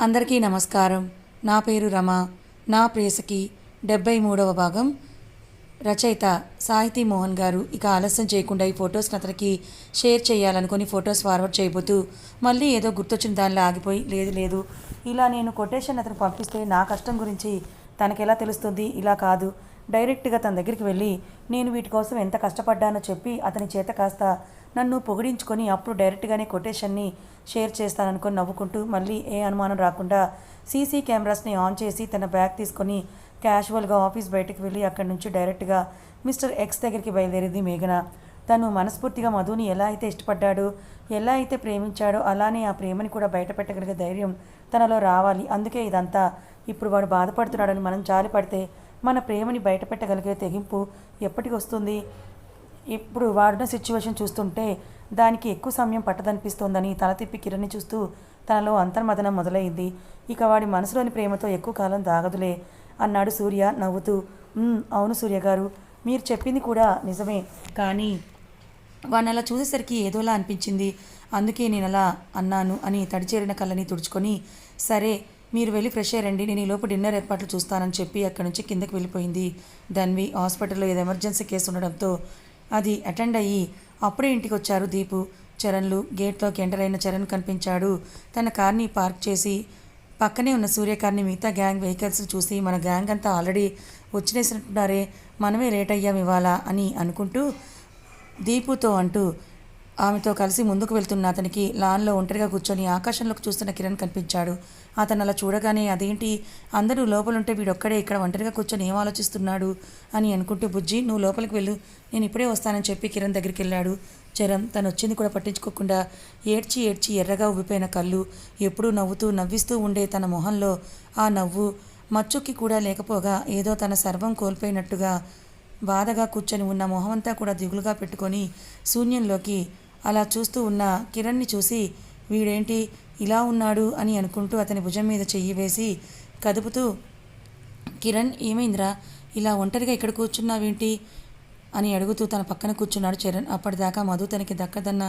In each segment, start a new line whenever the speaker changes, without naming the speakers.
అందరికీ నమస్కారం. నా పేరు రమ. నా ప్రేసకి డెబ్బై మూడవ భాగం. రచయిత సాహితీ మోహన్ గారు ఇక ఆలస్యం చేయకుండా ఈ ఫొటోస్ని అతనికి షేర్ చేయాలనుకుని ఫొటోస్ ఫార్వర్డ్ చేయబోతూ మళ్ళీ ఏదో గుర్తొచ్చిన దానిలో ఆగిపోయి లేదు లేదు. ఇలా నేను కొటేషన్ అతను పంపిస్తే నా కష్టం గురించి తనకి ఎలా తెలుస్తుంది? ఇలా కాదు. డైరెక్ట్గా తన దగ్గరికి వెళ్ళి నేను వీటి కోసం ఎంత కష్టపడ్డానో చెప్పి అతని చేత కాస్త నన్ను పొగిడించుకొని అప్పుడు డైరెక్ట్గానే కొటేషన్ని షేర్ చేస్తాననుకొని నవ్వుకుంటూ మళ్ళీ ఏ అనుమానం రాకుండా సీసీ కెమెరాస్ని ఆన్ చేసి తన బ్యాగ్ తీసుకొని క్యాజువల్గా ఆఫీస్ బయటకు వెళ్ళి అక్కడి నుంచి డైరెక్ట్గా మిస్టర్ ఎక్స్ దగ్గరికి బయలుదేరింది మేఘన. తను మనస్ఫూర్తిగా మధుని ఎలా అయితే ఇష్టపడ్డాడో ఎలా అయితే ప్రేమించాడో అలానే ఆ ప్రేమని కూడా బయటపెట్టగలిగే ధైర్యం తనలో రావాలి. అందుకే ఇదంతా ఇప్పుడు వాడు బాధపడుతున్నాడని మనం జాలి పడితే మన ప్రేమని బయటపెట్టగలిగే తెగింపు ఎప్పటికి వస్తుంది? ఇప్పుడు వాడిన సిచ్యువేషన్ చూస్తుంటే దానికి ఎక్కువ సమయం పట్టదనిపిస్తోందని తల తిప్పి కిరణ్ని చూస్తూ తనలో అంతర్మదనం మొదలైంది. ఇక వాడి మనసులోని ప్రేమతో ఎక్కువ కాలం దాగదులే అన్నాడు సూర్య నవ్వుతూ. అవును సూర్య గారు మీరు చెప్పింది కూడా నిజమే. కానీ వాడిని అలా చూసేసరికి ఏదోలా అనిపించింది. అందుకే నేను అలా అన్నాను అని తడిచేరిన కళ్ళని తుడుచుకొని సరే మీరు వెళ్ళి ఫ్రెష్ అయ్యండి. నేను ఈ లోపు డిన్నర్ ఏర్పాట్లు చూస్తానని చెప్పి అక్కడి నుంచి కిందకి వెళ్ళిపోయింది. ధన్వి హాస్పిటల్లో ఏదో ఎమర్జెన్సీ కేసు ఉండడంతో అది అటెండ్ అయ్యి అప్పుడే ఇంటికి వచ్చారు దీపు. చరణ్లు గేట్లోకి ఎంటర్ అయిన చరణ్ కనిపించాడు. తన కార్ని పార్క్ చేసి పక్కనే ఉన్న సూర్యకార్ని మిగతా గ్యాంగ్ వెహికల్స్ చూసి మన గ్యాంగ్ అంతా ఆల్రెడీ వచ్చినేసినట్టున్నారే మనమే లేట్ అయ్యాం ఇవాళ అని అనుకుంటూ దీపుతో అంటూ ఆమెతో కలిసి ముందుకు వెళ్తున్న అతనికి లాన్లో ఒంటరిగా కూర్చొని ఆకాశంలోకి చూస్తున్న కిరణ్ కనిపించాడు. అతను అలా చూడగానే అదేంటి? అందరూ లోపలుంటే వీడొక్కడే ఇక్కడ ఒంటరిగా కూర్చొని ఏం ఆలోచిస్తున్నాడు అని అనుకుంటూ బుజ్జి నువ్వు లోపలికి వెళ్ళు. నేను ఇప్పుడే వస్తానని చెప్పి కిరణ్ దగ్గరికి వెళ్ళాడు. చరణ్ తను వచ్చింది కూడా పట్టించుకోకుండా ఏడ్చి ఏడ్చి ఎర్రగా ఉబ్బిపోయిన కళ్ళు ఎప్పుడూ నవ్వుతూ నవ్విస్తూ ఉండే తన మొహంలో ఆ నవ్వు మచ్చుకి కూడా లేకపోగా ఏదో తన సర్వం కోల్పోయినట్టుగా బాధగా కూర్చొని ఉన్న మొహమంతా కూడా దిగులుగా పెట్టుకొని శూన్యంలోకి అలా చూస్తూ ఉన్న కిరణ్ని చూసి వీడేంటి ఇలా ఉన్నాడు? అని అనుకుంటూ అతని భుజం మీద చెయ్యి వేసి కదుపుతూ కిరణ్ ఏమైందిరా? ఇలా ఒంటరిగా ఇక్కడ కూర్చున్నావేంటి? అని అడుగుతూ తన పక్కన కూర్చున్నాడు చరణ్. అప్పటిదాకా మధు తనకి దక్కదన్న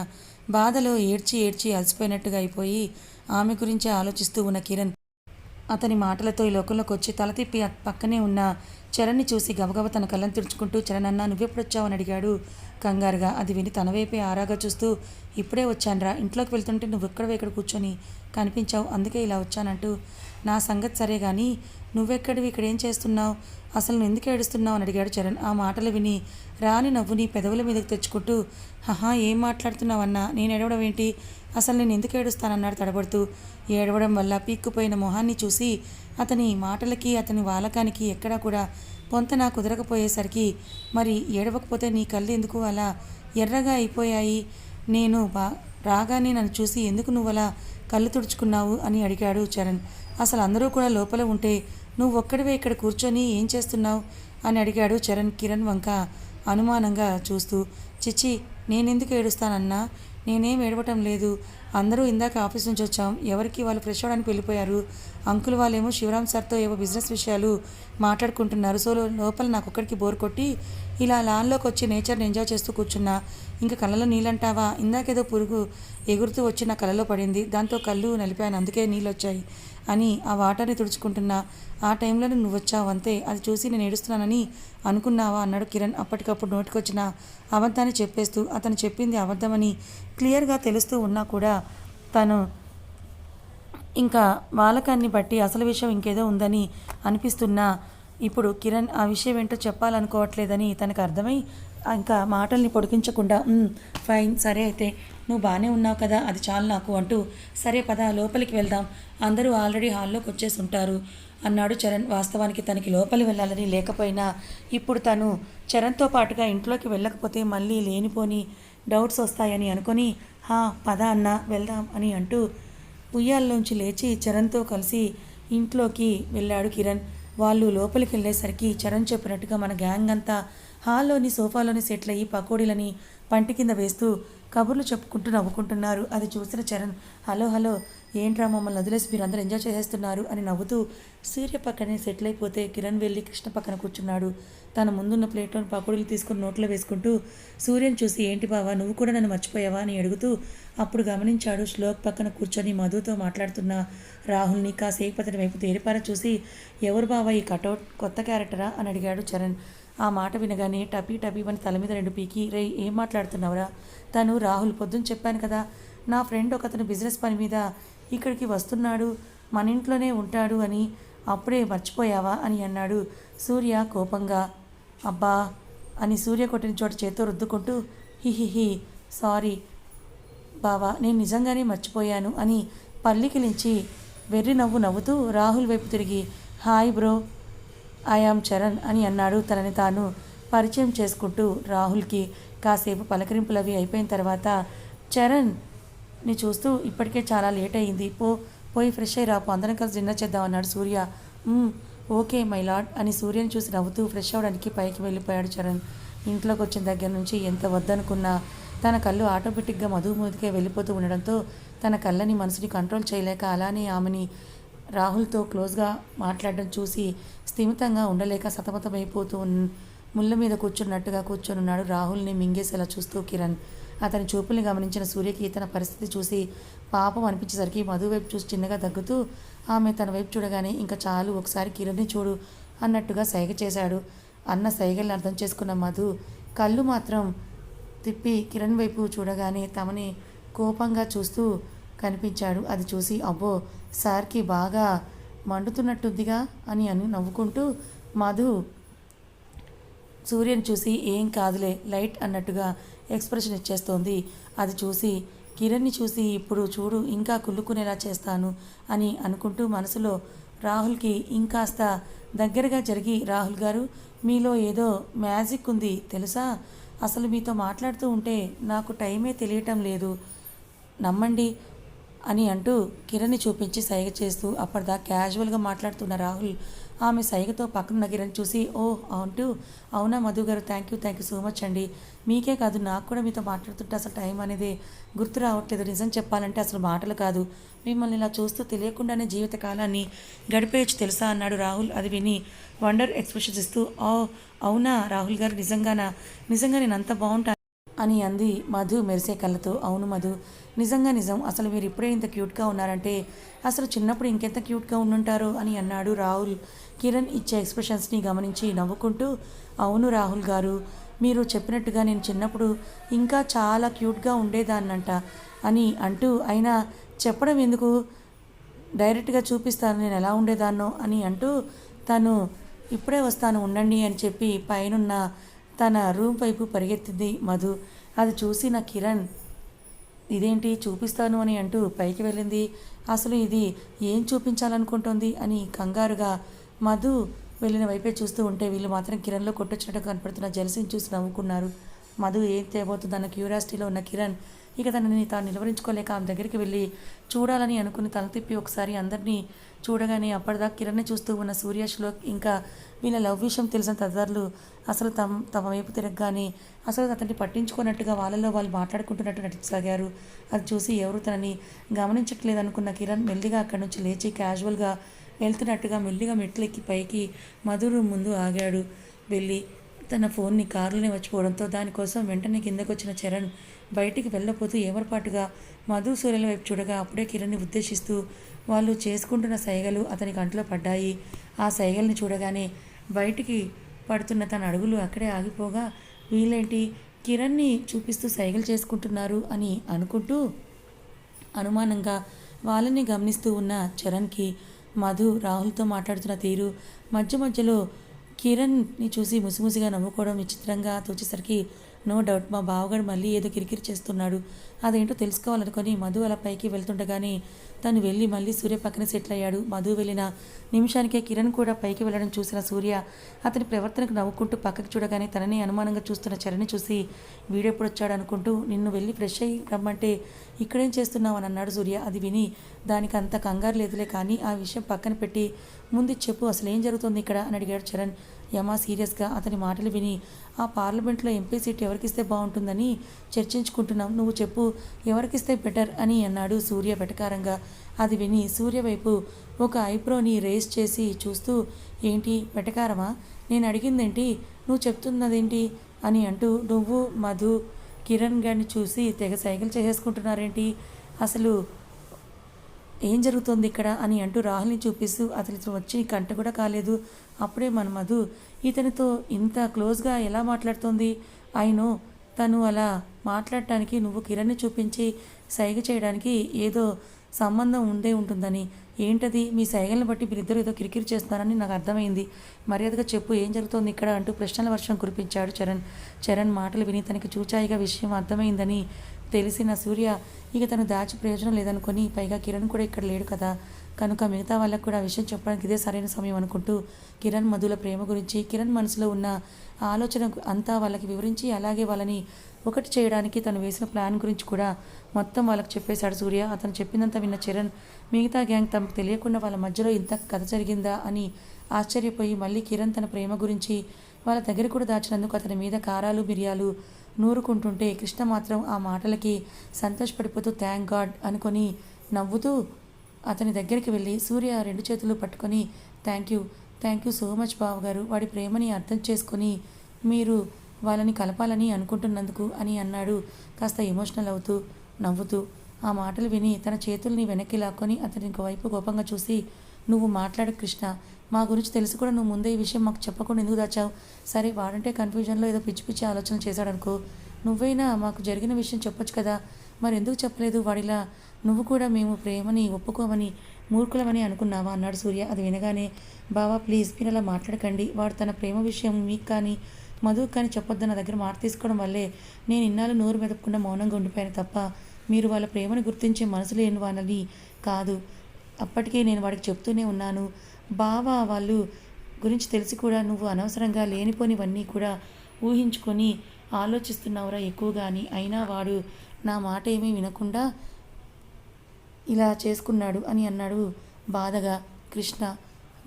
బాధలో ఏడ్చి ఏడ్చి అలసిపోయినట్టుగా అయిపోయి ఆమె గురించి ఆలోచిస్తూ ఉన్న కిరణ్ అతని మాటలతో ఈ లోకంలోకి వచ్చి తల తిప్పి పక్కనే ఉన్న చరణ్ని చూసి గబగబ తన కళ్ళని తుడుచుకుంటూ చరణ్ అన్న నువ్వెప్పుడు అడిగాడు. కంగారుగా అది విని తన వైపే ఆరాగా చూస్తూ ఇప్పుడే వచ్చానురా ఇంట్లోకి వెళ్తుంటే నువ్వు ఎక్కడ ఇక్కడ కూర్చొని కనిపించావు అందుకే ఇలా వచ్చానంటూ నా సంగతి సరే కానీ నువ్వెక్కడివి ఇక్కడ ఏం చేస్తున్నావు అసలు నువ్వు ఎందుకు ఏడుస్తున్నావు అని అడిగాడు చరణ్. ఆ మాటలు విని రాని నవ్వుని పెదవుల మీదకి తెచ్చుకుంటూ హహా ఏం మాట్లాడుతున్నావన్నా నేను ఏడవడం ఏంటి? అసలు నేను ఎందుకు ఏడుస్తానన్నాడు తడబడుతూ. ఏడవడం వల్ల పీక్కుపోయిన మొహాన్ని చూసి అతని మాటలకి అతని వాలకానికి ఎక్కడా కూడా పొంతన కుదరకపోయేసరికి మరి ఏడవకపోతే నీ కళ్ళు ఎందుకు అలా ఎర్రగా అయిపోయాయి? నేను బా రాగానే నన్ను చూసి ఎందుకు నువ్వు అలా కళ్ళు తుడుచుకున్నావు అని అడిగాడు చరణ్. అసలు అందరూ కూడా లోపల ఉంటే నువ్వు ఒక్కడివే ఇక్కడ కూర్చొని ఏం చేస్తున్నావు? అని అడిగాడు చరణ్ కిరణ్ వంక అనుమానంగా చూస్తూ. చిచ్చి నేనెందుకు ఏడుస్తానన్నా? నేనేం ఏడవటం లేదు. అందరూ ఇందాక ఆఫీస్ నుంచి వచ్చాం. ఎవరికి వాళ్ళు ఫ్రెష్ అవ్వడానికి వెళ్ళిపోయారు. అంకుల్ వాళ్ళేమో శివరామ్ సార్తో ఏవో బిజినెస్ విషయాలు మాట్లాడుకుంటున్నారు. సో లోపల నాకు ఒక్కడికి బోర్ కొట్టి ఇలా లాన్లోకి వచ్చి నేచర్ని ఎంజాయ్ చేస్తూ కూర్చున్నా. ఇంకా కళ్ళలో నీళ్ళంటావా? ఇందాకేదో పురుగు ఎగురుతూ వచ్చి నా కళ్ళలో పడింది. దాంతో కళ్ళు నలిపాను. అందుకే నీళ్ళు వచ్చాయి అని ఆ వాటర్ని తుడుచుకుంటున్నా ఆ టైంలో నువ్వు వచ్చావు అంతే అది చూసి నేను ఏడుస్తున్నానని అనుకున్నావా అన్నాడు కిరణ్ అప్పటికప్పుడు నోటికొచ్చిన అబద్ధాన్ని చెప్పేస్తూ. అతను చెప్పింది అబద్ధమని క్లియర్గా తెలుస్తూ ఉన్నా కూడా తను ఇంకా బాలకాన్ని బట్టి అసలు విషయం ఇంకేదో ఉందని అనిపిస్తున్నా. ఇప్పుడు కిరణ్ ఆ విషయం ఏంటో చెప్పాలనుకోవట్లేదని తనకు అర్థమై ఇంకా మాటల్ని పొడిగించకుండా ఫైన్ సరే అయితే నువ్వు బాగానే ఉన్నావు కదా అది చాలు నాకు అంటూ సరే పద లోపలికి వెళ్దాం. అందరూ ఆల్రెడీ హాల్లోకి వచ్చేసి ఉంటారు అన్నాడు చరణ్. వాస్తవానికి తనకి లోపలి వెళ్ళాలని లేకపోయినా ఇప్పుడు తను చరణ్తో పాటుగా ఇంట్లోకి వెళ్ళకపోతే మళ్ళీ లేనిపోని డౌట్స్ వస్తాయని అనుకొని హా పద అన్న వెళ్దాం అని అంటూ ఉయ్యాల్లోంచి లేచి చరణ్తో కలిసి ఇంట్లోకి వెళ్ళాడు కిరణ్. వాళ్ళు లోపలికి వెళ్ళేసరికి చరణ్ చెప్పినట్టుగా మన గ్యాంగ్ అంతా హాల్లోని సోఫాలోని సెటిల్ అయ్యి పకోడీలని పంటి కింద వేస్తూ కబుర్లు చెప్పుకుంటూ నవ్వుకుంటున్నారు. అది చూసిన చరణ్ హలో హలో ఏంట్రా మమ్మల్ని వదిలేసి మీరు అందరూ ఎంజాయ్ చేసేస్తున్నారు? అని నవ్వుతూ సూర్య పక్కనే సెటిల్ అయిపోతే కిరణ్ వెళ్ళి కృష్ణ పక్కన కూర్చున్నాడు. తన ముందున్న ప్లేట్లోని పకోడీలు తీసుకుని నోట్లో వేసుకుంటూ సూర్యని చూసి ఏంటి బావా నువ్వు కూడా నన్ను మర్చిపోయావా? అని అడుగుతూ అప్పుడు గమనించాడు శ్లోక్ పక్కన కూర్చొని మధుతో మాట్లాడుతున్న రాహుల్ని కాసేపు అతని వైపు తేరిపార చూసి ఎవరు బావా ఈ కటౌట్ కొత్త క్యారెక్టరా? అని అడిగాడు చరణ్. ఆ మాట వినగానే టపీ టపీ అని తల మీద రెండు పీకి రే ఏం మాట్లాడుతున్నావురా? తను రాహుల్ పొద్దున్న చెప్పాను కదా నా ఫ్రెండ్ ఒకతను బిజినెస్ పని మీద ఇక్కడికి వస్తున్నాడు మన ఇంట్లోనే ఉంటాడు అని అప్పుడే మర్చిపోయావా? అని అన్నాడు సూర్య కోపంగా. అబ్బా! అని సూర్య కొట్టిన చోట చేత్తో రుద్దుకుంటూ హిహిహి సారీ బావా నేను నిజంగానే మర్చిపోయాను అని పల్లికిలించి వెర్రి నవ్వు నవ్వుతూ రాహుల్ వైపు తిరిగి హాయ్ బ్రో ఐఆమ్ చరణ్ అని అన్నాడు. తనని తాను పరిచయం చేసుకుంటూ రాహుల్కి కాసేపు పలకరింపులు అవి అయిపోయిన తర్వాత చరణ్ని చూస్తూ ఇప్పటికే చాలా లేట్ అయింది. పో పోయి ఫ్రెష్ అయ్యి రాపు అందరం కలిసి డిన్నర్ చేద్దాం అన్నాడు సూర్య. ఓకే మై లాడ్ అని సూర్యని చూసి నవ్వుతూ ఫ్రెష్ అవ్వడానికి పైకి వెళ్ళిపోయాడు చరణ్. ఇంట్లోకి వచ్చిన దగ్గర నుంచి ఎంత వద్దనుకున్నా తన కళ్ళు ఆటోమేటిక్గా మధు వెళ్ళిపోతూ ఉండడంతో తన కళ్ళని మనసుని కంట్రోల్ చేయలేక అలానే ఆమెని రాహుల్తో క్లోజ్గా మాట్లాడడం చూసి స్థిమితంగా ఉండలేక సతమతమైపోతూ ముళ్ళ మీద కూర్చున్నట్టుగా కూర్చొనున్నాడు రాహుల్ని మింగేసేలా చూస్తూ కిరణ్. అతని చూపుల్ని గమనించిన సూర్యకి తన పరిస్థితి చూసి పాపం అనిపించేసరికి మధు వైపు చూసి చిన్నగా దగ్గుతూ ఆమె తన వైపు చూడగానే ఇంకా చాలు ఒకసారి కిరణ్ని చూడు అన్నట్టుగా సైగ చేశాడు. అన్న సైగల్ని అర్థం చేసుకున్న మధు కళ్ళు మాత్రం తిప్పి కిరణ్ వైపు చూడగానే తమని కోపంగా చూస్తూ కనిపించాడు. అది చూసి అబ్బో సార్కి బాగా మండుతున్నట్టుందిగా అని అని నవ్వుకుంటూ మధు సూర్యని చూసి ఏం కాదులే లైట్ అన్నట్టుగా ఎక్స్ప్రెషన్ ఇచ్చేస్తోంది. అది చూసి కిరణ్ని చూసి ఇప్పుడు చూడు ఇంకా కుళ్ళుకునేలా చేస్తాను అని అనుకుంటూ మనసులో రాహుల్కి ఇంకాస్త దగ్గరగా జరిగి రాహుల్ గారు మీలో ఏదో మ్యాజిక్ ఉంది తెలుసా? అసలు మీతో మాట్లాడుతూ ఉంటే నాకు టైమే తెలియటం లేదు. నమ్మండి అని అంటూ కిరణ్ని చూపించి సైగ చేస్తూ అప్పటిదా క్యాజువల్గా మాట్లాడుతున్న రాహుల్ ఆమె సైగతో పక్కన కిరణ్ చూసి ఓ అంటూ అవునా Madhu garu thank you thank you so much అండి. మీకే కాదు నాకు కూడా మీతో మాట్లాడుతుంటే అసలు టైం అనేది గుర్తు రావట్లేదు. నిజం చెప్పాలంటే అసలు మాటలు కాదు. మిమ్మల్ని ఇలా చూస్తూ తెలియకుండానే జీవిత కాలాన్ని గడిపేయచ్చు తెలుసా? అన్నాడు రాహుల్. అది విని వండర్ ఎక్స్ప్రెషన్స్ ఇస్తూ ఓ అవునా రాహుల్ గారు నిజంగానా? నిజంగా నేను అంత బాగుంటాను అని అంది మధు మెరిసే కళ్ళతో. అవును మధు నిజంగా నిజం. అసలు మీరు ఇప్పుడే ఇంత క్యూట్గా ఉన్నారంటే అసలు చిన్నప్పుడు ఇంకెంత క్యూట్గా ఉండుంటారు అని అన్నాడు రాహుల్. కిరణ్ ఇచ్చే ఎక్స్ప్రెషన్స్ని గమనించి నవ్వుకుంటూ అవును రాహుల్ గారు మీరు చెప్పినట్టుగా నేను చిన్నప్పుడు ఇంకా చాలా క్యూట్గా ఉండేదాన్నంట అని అంటూ అయినా చెప్పడం ఎందుకు? డైరెక్ట్గా చూపిస్తాను నేను ఎలా ఉండేదాన్నో అని అంటూ తను ఇప్పుడే వస్తాను ఉండండి అని చెప్పి పైనున్న తన రూమ్ వైపు పరిగెత్తింది మధు. అది చూసి నా కిరణ్ ఇదేంటి చూపిస్తాను అని అంటూ పైకి వెళ్ళింది. అసలు ఇది ఏం చూపించాలనుకుంటోంది అని కంగారుగా మధు వెళ్ళిన వైపే చూస్తూ ఉంటే వీళ్ళు మాత్రం కిరణ్లో కొట్టొచ్చినట్టు కనపడుతున్న జలసిని చూసి నవ్వుకున్నారు. మధు ఏం తేబోతుందన్న క్యూరియాసిటీలో ఉన్న కిరణ్ ఇక తనని తాను నిలవరించుకోలేక ఆమె దగ్గరికి వెళ్ళి చూడాలని అనుకుని తల తిప్పి ఒకసారి అందరినీ చూడగానే అప్పటిదాకా కిరణ్ని చూస్తూ ఉన్న సూర్య శ్లోక్ ఇంకా వీళ్ళ లవ్ విషయం తెలిసిన తదితరులు అసలు తమ తమ వైపు తిరగగానే అసలు అతన్ని పట్టించుకున్నట్టుగా వాళ్ళలో వాళ్ళు మాట్లాడుకుంటున్నట్టు నటించసాగారు. అది చూసి ఎవరు తనని గమనించట్లేదు అనుకున్న కిరణ్ మెల్లిగా అక్కడి నుంచి లేచి క్యాజువల్గా వెళ్తున్నట్టుగా మెల్లిగా మెట్లెక్కి పైకి మధురు ముందు ఆగాడు. వెళ్ళి తన ఫోన్ని కారులోనే వచ్చిపోవడంతో దానికోసం వెంటనే కిందకు వచ్చిన చరణ్ బయటికి వెళ్ళపోతూ ఏమరపాటుగా మధు సూర్యుల వైపు చూడగా అప్పుడే కిరణ్ని ఉద్దేశిస్తూ వాళ్ళు చేసుకుంటున్న సైగలు అతని కంట్లో పడ్డాయి. ఆ సైగల్ని చూడగానే బయటికి పడుతున్న తన అడుగులు అక్కడే ఆగిపోగా వీళ్ళేంటి? కిరణ్ని చూపిస్తూ సైగలు చేసుకుంటున్నారు అని అనుకుంటూ అనుమానంగా వాళ్ళని గమనిస్తూ ఉన్న చరణ్కి మధు రాహుల్తో మాట్లాడుతున్న తీరు మధ్య మధ్యలో కిరణ్ని చూసి ముసిముసిగా నవ్వుకోవడం విచిత్రంగా తోచేసరికి నో డౌట్ మా బావగాడు మళ్ళీ ఏదో కిరికిరి చేస్తున్నాడు. అదేంటో తెలుసుకోవాలనుకొని మధు అలా పైకి వెళ్తుండగానే తను వెళ్ళి మళ్ళీ సూర్య పక్కన సెటిల్ అయ్యాడు. మధు వెళ్ళిన నిమిషానికే కిరణ్ కూడా పైకి వెళ్ళడం చూసిన సూర్య అతని ప్రవర్తనకు నవ్వుకుంటూ పక్కకి చూడగానే తనని అనుమానంగా చూస్తున్న చరణ్ చూసి వీడెప్పుడు వచ్చాడు అనుకుంటూ నిన్ను వెళ్ళి ఫ్రెష్ అయ్యి రమ్మంటే ఇక్కడేం చేస్తున్నావు? అని అన్నాడు సూర్య. అది విని దానికి అంత కంగారు లేదులే కానీ ఆ విషయం పక్కన పెట్టి ముందు చెప్పు అసలు ఏం జరుగుతుంది ఇక్కడ? అని అడిగాడు చరణ్. యమా సీరియస్గా అతని మాటలు విని ఆ పార్లమెంట్లో ఎంపీ సీట్ ఎవరికిస్తే బాగుంటుందని చర్చించుకుంటున్నాం నువ్వు చెప్పు ఎవరికిస్తే బెటర్ అని అన్నాడు సూర్య వెటకారంగా. అది విని సూర్య వైపు ఒక ఐబ్రోని రేస్ చేసి చూస్తూ ఏంటి వెటకారమా? నేను అడిగిందేంటి? నువ్వు చెప్తున్నదేంటి? అని అంటూ నువ్వు మధు కిరణ్ గారిని చూసి తెగ సైకిల్ చేసేసుకుంటున్నారేంటి? అసలు ఏం జరుగుతోంది ఇక్కడ అని అంటూ రాహుల్ని చూపిస్తూ అతనితో వచ్చి కంట కూడా కాలేదు. అప్పుడే మన మధు ఇతనితో ఇంత క్లోజ్గా ఎలా మాట్లాడుతోంది? అయినో తను అలా మాట్లాడటానికి నువ్వు కిరణ్ని చూపించి సైగ చేయడానికి ఏదో సంబంధం ఉండే ఉంటుందని ఏంటది? మీ సైగల్ని బట్టి మీరిద్దరు ఏదో కిరికిరి చేస్తున్నారని నాకు అర్థమైంది. మర్యాదగా చెప్పు ఏం జరుగుతోంది ఇక్కడ అంటూ ప్రశ్నల వర్షం కురిపించాడు చరణ్. చరణ్ మాటలు విని తనకి చూచాయిగా విషయం అర్థమైందని తెలిసిన సూర్య ఇక తను దాచి ప్రయోజనం లేదనుకొని పైగా కిరణ్ కూడా ఇక్కడ లేడు కదా. కనుక మిగతా వాళ్ళకు కూడా ఆ విషయం చెప్పడానికి ఇదే సరైన సమయం అనుకుంటూ కిరణ్ మధుల ప్రేమ గురించి కిరణ్ మనసులో ఉన్న ఆలోచన అంతా వాళ్ళకి వివరించి అలాగే వాళ్ళని ఒకటి చేయడానికి తను వేసిన ప్లాన్ గురించి కూడా మొత్తం వాళ్ళకి చెప్పేశాడు సూర్య. అతను చెప్పినంత విన్న చరణ్ మిగతా గ్యాంగ్ తమకు తెలియకుండా వాళ్ళ మధ్యలో ఇంత కథ జరిగిందా అని ఆశ్చర్యపోయి మళ్ళీ కిరణ్ తన ప్రేమ గురించి వాళ్ళ దగ్గర కూడా దాచినందుకు అతని మీద కారాలు మిరియాలు నూరుకుంటుంటే కృష్ణ మాత్రం ఆ మాటలకి సంతోషపడిపోతూ థ్యాంక్ గాడ్ అనుకొని నవ్వుతూ అతని దగ్గరికి వెళ్ళి సూర్య రెండు చేతులు పట్టుకొని thank you thank you so much బావ గారు వాడి ప్రేమని అర్థం చేసుకొని మీరు వాళ్ళని కలపాలని అనుకుంటున్నందుకు అని అన్నాడు. కాస్త ఎమోషనల్ అవుతూ నవ్వుతూ ఆ మాటలు విని తన చేతుల్ని వెనక్కి లాక్కొని అతని వైపు కోపంగా చూసి నువ్వు మాట్లాడు కృష్ణ. మా గురించి తెలిసి కూడా నువ్వు ముందే ఈ విషయం మాకు చెప్పకుండా ఎందుకు దాచావు? సరే వాడంటే కన్ఫ్యూజన్లో ఏదో పిచ్చి పిచ్చి ఆలోచన చేశాడనుకో. నువ్వైనా మాకు జరిగిన విషయం చెప్పొచ్చు కదా. మరి ఎందుకు చెప్పలేదు వాడిలా? నువ్వు కూడా మేము ప్రేమని ఒప్పుకోమని మూర్ఖులమని అనుకున్నావా? అన్నాడు సూర్య. అది వినగానే బావా ప్లీజ్ మీరు అలా మాట్లాడకండి. వాడు తన ప్రేమ విషయం మీకు కానీ మధుకు కానీ చెప్పొద్దు నా దగ్గర మాట తీసుకోవడం వల్లే నేను ఇన్నాళ్ళు నోరు మెదపకుండా మౌనంగా ఉండిపోయాను తప్ప మీరు వాళ్ళ ప్రేమను గుర్తించే మనసు లేని వాళ్ళని కాదు. అప్పటికే నేను వాడికి చెప్తూనే ఉన్నాను. బావా వాళ్ళు గురించి తెలిసి కూడా నువ్వు అనవసరంగా లేనిపోనివన్నీ కూడా ఊహించుకొని ఆలోచిస్తున్నావురా ఎక్కువగా అని. అయినా వాడు నా మాట ఏమీ వినకుండా ఇలా చేసుకున్నాడు అని అన్నాడు బాధగా కృష్ణ.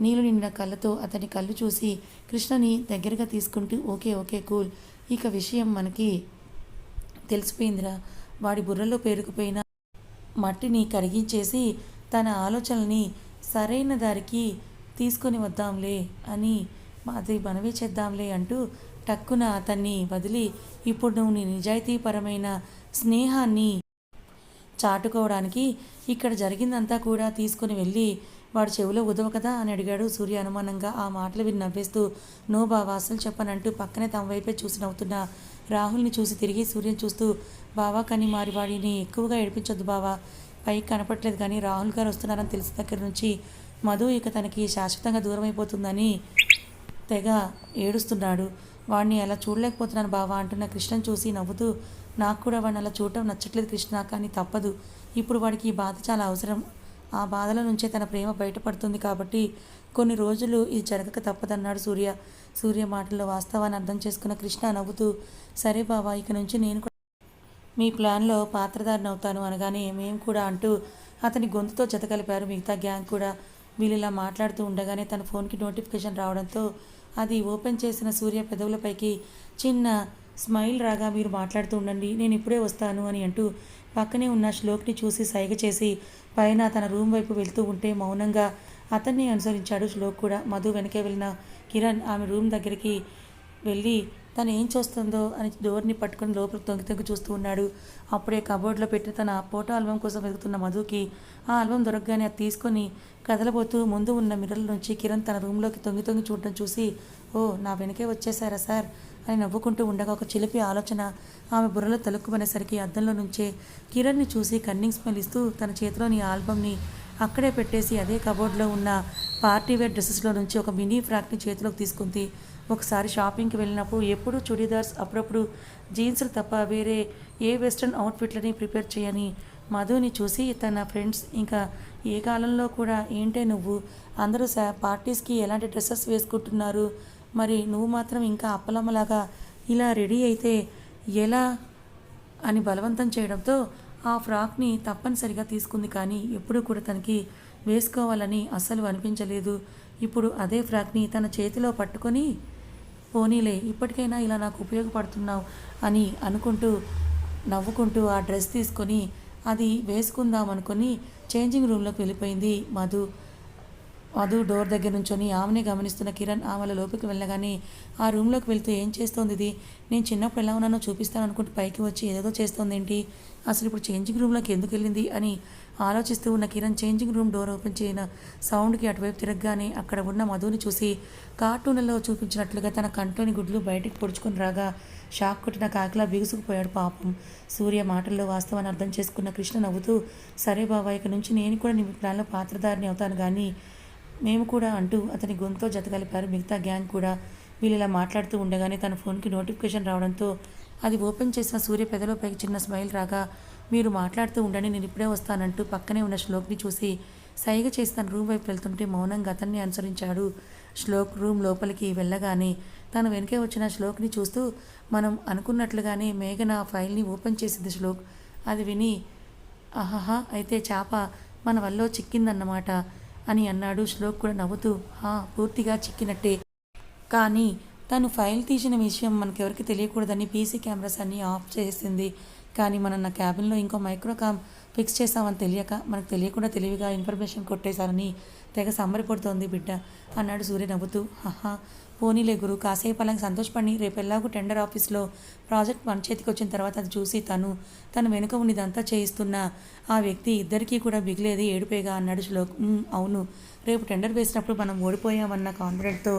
నీళ్ళు నిండిన కళ్ళతో అతని కళ్ళు చూసి కృష్ణని దగ్గరగా తీసుకుంటూ ఓకే ఓకే కూల్. ఇక విషయం మనకి తెలిసిపోయిందిరా. వాడి బుర్రలో పేరుకుపోయిన మట్టిని కరిగించేసి తన ఆలోచనల్ని సరైన దారికి తీసుకొని వద్దాంలే అని అది మనమే చేద్దాంలే అంటూ టక్కున అతన్ని వదిలి ఇప్పుడు నువ్వు నీ నిజాయితీపరమైన స్నేహాన్ని చాటుకోవడానికి ఇక్కడ జరిగిందంతా కూడా తీసుకుని వెళ్ళి వాడు చెవిలో ఉదవ కదా అని అడిగాడు. సూర్య అనుమానంగా ఆ మాటలు విని నవ్వేస్తూ నో బావా అసలు చెప్పనంటూ పక్కనే తమ వైపే చూసి నవ్వుతున్న. రాహుల్ని చూసి తిరిగి సూర్యని చూస్తూ బావా కానీ మారి వాడిని ఎక్కువగా ఏడిపించొద్దు బావా. పైకి కనపట్లేదు కానీ రాహుల్ గారు వస్తున్నారని తెలిసిన దగ్గర నుంచి మధు ఇక తనకి శాశ్వతంగా దూరం అయిపోతుందని తెగ ఏడుస్తున్నాడు. వాడిని అలా చూడలేకపోతున్నాను బావా అంటున్న కృష్ణను చూసి నవ్వుతూ నాకు కూడా వాడిని అలా చూడటం నచ్చట్లేదు కృష్ణ కానీ తప్పదు. ఇప్పుడు వాడికి ఈ బాధ చాలా అవసరం. ఆ బాధల నుంచే తన ప్రేమ బయటపడుతుంది కాబట్టి కొన్ని రోజులు ఇది జరగక తప్పదన్నాడు సూర్య. సూర్య మాటల్లో వాస్తవాన్ని అర్థం చేసుకున్న కృష్ణ నవ్వుతూ సరే బాబా ఇక నుంచి నేను కూడా మీ ప్లాన్లో పాత్రధారిని అవుతాను అనగానే మేము కూడా అంటూ అతని గొంతుతో జతకలిపారు మిగతా గ్యాంగ్ కూడా. వీళ్ళు ఇలా మాట్లాడుతూ ఉండగానే తన ఫోన్కి నోటిఫికేషన్ రావడంతో అది ఓపెన్ చేసిన సూర్య పెదవులపైకి చిన్న స్మైల్ రాగా మీరు మాట్లాడుతూ ఉండండి నేను ఇప్పుడే వస్తాను అని అంటూ పక్కనే ఉన్న శ్లోక్ని చూసి సైగ చేసి పైన తన రూమ్ వైపు వెళ్తూ ఉంటే మౌనంగా అతన్ని అనుసరించాడు శ్లోక్ కూడా. మధు వెనకే వెళ్ళిన కిరణ్ ఆమె రూమ్ దగ్గరికి వెళ్ళి తను ఏం చూస్తుందో? అని డోర్ని పట్టుకొని లోపలికి తొంగి తొంగి చూస్తూ ఉన్నాడు. అప్పుడే కబోర్డ్లో పెట్టి తన ఫోటో ఆల్బమ్ కోసం వెతుకుతున్న మధుకి ఆ ఆల్బమ్ దొరకగానే అది తీసుకొని కదలబోతూ ముందు ఉన్న మిర్రర్ నుంచి కిరణ్ తన రూమ్లోకి తొంగి తొంగి చూడటం చూసి ఓ నా వెనకే వచ్చేసారా సార్? అని నవ్వుకుంటూ ఉండగా ఒక చిలిపి ఆలోచన ఆమె బుర్రలో తలుక్కుమనేసరికి అద్దంలో నుంచే కిరణ్ని చూసి కన్నింగ్ స్మెల్ ఇస్తూ తన చేతిలోని ఆల్బమ్ని అక్కడే పెట్టేసి అదే కబోర్డ్లో ఉన్న పార్టీ వేర్ డ్రెస్సెస్లో నుంచి ఒక మినీ ఫ్రాక్ని చేతిలోకి తీసుకుంది. ఒకసారి షాపింగ్కి వెళ్ళినప్పుడు ఎప్పుడూ చుడీదార్స్ అప్పుడప్పుడు జీన్స్లు తప్ప వేరే ఏ వెస్ట్రన్ అవుట్ఫిట్లని ప్రిపేర్ చేయని మధుని చూసి తన ఫ్రెండ్స్ ఇంకా ఏ కాలంలో కూడా ఏంటే నువ్వు? అందరూ పార్టీస్కి ఎలాంటి డ్రెస్సెస్ వేసుకుంటున్నారు? మరి నువ్వు మాత్రం ఇంకా అప్పలమ్మలాగా ఇలా రెడీ అయితే ఎలా అని బలవంతం చేయడంతో ఆ ఫ్రాక్ని తప్పనిసరిగా తీసుకుంది కానీ ఎప్పుడూ కూడా తనకి వేసుకోవాలని అస్సలు అనిపించలేదు. ఇప్పుడు అదే ఫ్రాక్ని తన చేతిలో పట్టుకొని పోనీలే ఇప్పటికైనా ఇలా నాకు ఉపయోగపడుతున్నావు అని అనుకుంటూ నవ్వుకుంటూ ఆ డ్రెస్ తీసుకొని అది వేసుకుందాం అనుకుని చేంజింగ్ రూమ్లోకి వెళ్ళిపోయింది మధు. మధు డోర్ దగ్గర నుంచొని ఆమెనే గమనిస్తున్న కిరణ్ ఆమెల లోపలికి వెళ్ళగానే ఆ రూమ్లోకి వెళ్తూ ఏం చేస్తోంది ఇది? నేను చిన్నప్పుడు ఎలా ఉన్నానో చూపిస్తాను అనుకుంటూ పైకి వచ్చి ఏదేదో చేస్తోంది ఏంటి? అసలు ఇప్పుడు చేంజింగ్ రూమ్లోకి ఎందుకు వెళ్ళింది? అని ఆలోచిస్తూ ఉన్న Kiran changing room door open చేయన సౌండ్కి అటువైపు తిరగగానే అక్కడ ఉన్న మధుని చూసి కార్టూన్లలో చూపించినట్లుగా తన కంట్లోని గుడ్లు బయటికి పొడుచుకొని రాగా షాక్ కొట్టిన కాకిలా బిగుసుకుపోయాడు పాపం. సూర్య మాటల్లో వాస్తవాన్ని అర్థం చేసుకున్న కృష్ణ నవ్వుతూ సరే బాబా ఇక నుంచి నేను కూడా నీ ప్లాన్లో పాత్రధారిని అవుతాను కానీ మేము కూడా అంటూ అతని గొంతుతో జతగలిపారు మిగతా గ్యాంగ్ కూడా వీళ్ళు ఇలా మాట్లాడుతూ ఉండగానే తన ఫోన్కి నోటిఫికేషన్ రావడంతో అది ఓపెన్ చేసిన సూర్య పెదలోపైకి చిన్న స్మైల్ రాగా మీరు మాట్లాడుతూ ఉండండి నేను ఇప్పుడే వస్తానంటూ పక్కనే ఉన్న శ్లోక్ని చూసి సైగ చేసి తన రూమ్ వైపు వెళ్తుంటే మౌనంగా అతన్ని అనుసరించాడు. శ్లోక్ రూమ్ లోపలికి వెళ్ళగానే తన వెనకే వచ్చిన శ్లోక్ని చూస్తూ మనం అనుకున్నట్లుగానే మేఘన ఆ ఫైల్ని ఓపెన్ చేసింది శ్లోక్. అది విని ఆహాహా అయితే చేప మన వల్ల చిక్కిందన్నమాట. అని అన్నాడు. శ్లోక్ కూడా నవ్వుతూ హా పూర్తిగా చిక్కినట్టే. కానీ తను ఫైల్ తీసిన విషయం మనకెవరికి తెలియకూడదని పీసీ కెమెరాస్ అన్నీ ఆఫ్ చేసింది. కానీ మనం నా క్యాబిన్లో ఇంకో మైక్రోకామ్ ఫిక్స్ చేస్తామని తెలియక మనకు తెలియకుండా తెలివిగా ఇన్ఫర్మేషన్ కొట్టేశారని తెగ సంబరపడుతోంది బిడ్డ అన్నాడు సూర్య నవ్వుతూ. హహా పోనీలే గురు కాసేపు అలాగే సంతోషపడి రేపు టెండర్ ఆఫీస్లో ప్రాజెక్ట్ మన చేతికి వచ్చిన తర్వాత అది చూసి తను తన వెనుక ఉన్నదంతా చేయిస్తున్న ఆ వ్యక్తి ఇద్దరికీ కూడా బిగిలేది ఏడుపేగా అన్నాడు శ్లోక్. అవును. రేపు టెండర్ వేసినప్పుడు మనం ఓడిపోయామన్న కాన్ఫిడెంట్తో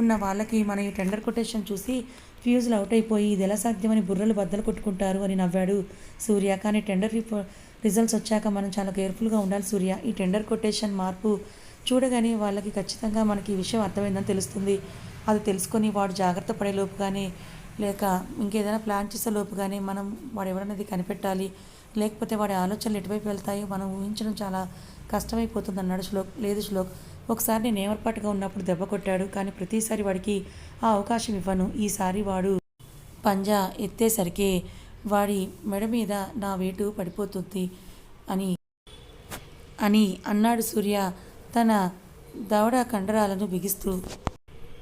ఉన్న వాళ్ళకి మన ఈ టెండర్ కొటేషన్ చూసి ఫ్యూజులు అవుట్ అయిపోయి ఇది ఎలా సాధ్యమని బుర్రలు బద్దలు కొట్టుకుంటారు అని నవ్వాడు సూర్య. కానీ టెండర్ రిపో రిజల్ట్స్ వచ్చాక మనం చాలా కేర్ఫుల్గా ఉండాలి సూర్య. ఈ టెండర్ కొటేషన్ మార్పు చూడగానే వాళ్ళకి ఖచ్చితంగా మనకి ఈ విషయం అర్థమైందని తెలుస్తుంది. అది తెలుసుకొని వాడు జాగ్రత్త పడే లోపుగానే లేక ఇంకేదైనా ప్లాన్ చేసే లోపుగానే మనం వాడు ఎవరన్నది కనిపెట్టాలి లేకపోతే వాడి ఆలోచనలు ఎటువైపు వెళ్తాయో మనం ఊహించడం చాలా కష్టమైపోతుంది అన్నాడు శ్లోక్ లేదు శ్లోక్. ఒకసారి నేను ఏమర్పాటుగా ఉన్నప్పుడు దెబ్బ కొట్టాడు కానీ ప్రతిసారి వాడికి ఆ అవకాశం ఇవ్వను. ఈసారి వాడు పంజా ఎత్తేసరికి వాడి మెడ మీద నా వేటు పడిపోతుంది అని అని అన్నాడు సూర్య తన దవడ కండరాలను బిగిస్తూ.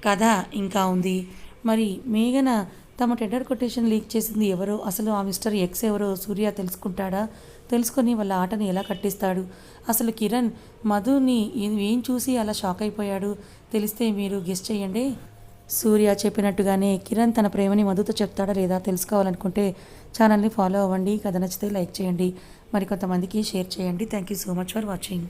కథ ఇంకా ఉంది. మరి మేఘన తమ టెండర్ కొటేషన్ లీక్ చేసింది ఎవరో? అసలు ఆ మిస్టర్ ఎక్స్ ఎవరో? సూర్య తెలుసుకుంటాడా? తెలుసుకొని వాళ్ళ ఆటని ఎలా కట్టిస్తాడు? అసలు కిరణ్ మధుని ఏం- చూసి అలా షాక్ అయిపోయాడు? తెలిస్తే మీరు గెస్ట్ చేయండి. సూర్య చెప్పినట్టుగానే కిరణ్ తన ప్రేమని మధుతో చెప్తాడా లేదా తెలుసుకోవాలనుకుంటే ఛానల్ని ఫాలో అవ్వండి. కథ నచ్చితే లైక్ చేయండి. మరి కొంతమందికి షేర్ చేయండి. Thank you so much for watching.